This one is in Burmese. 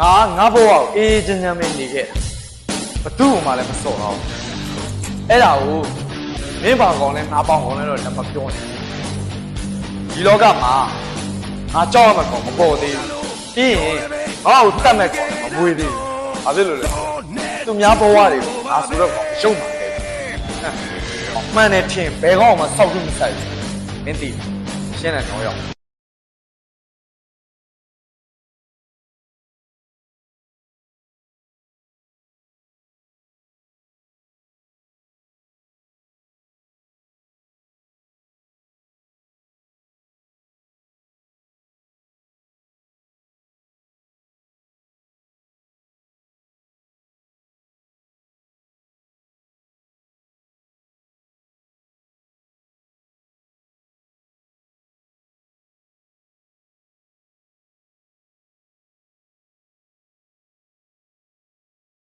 ငါငါဘဝကိုအေးအေးချမ်းချမ်းပဲနေခဲ့တာဘသူ့မှလည်းမစော်တော့ဘူးအဲ့ဒါကိုမင်းဘာကောင်လဲငါပေါင်ကောင်လဲတော့လည်းမပြောနဲ့ဒီလောကမှာငါကြောက်ရမှာကောင်မပေါ်သေးဘူးပြီးရင်ငါ့ကိုတတ်မဲ့ကောင်လည်းမမွေးသေးဘူးဘာဖြစ်လို့လဲသူများဘဝတွေကိုငါဆိုတော့ကောင်ရှုံးမှာတယ်မှန်တယ်ထင်ဘယ်ကောင်မှစောက်လို့မဆိုင်ဘူးမင်းသိလားရှင်းတယ်တော့ရောက်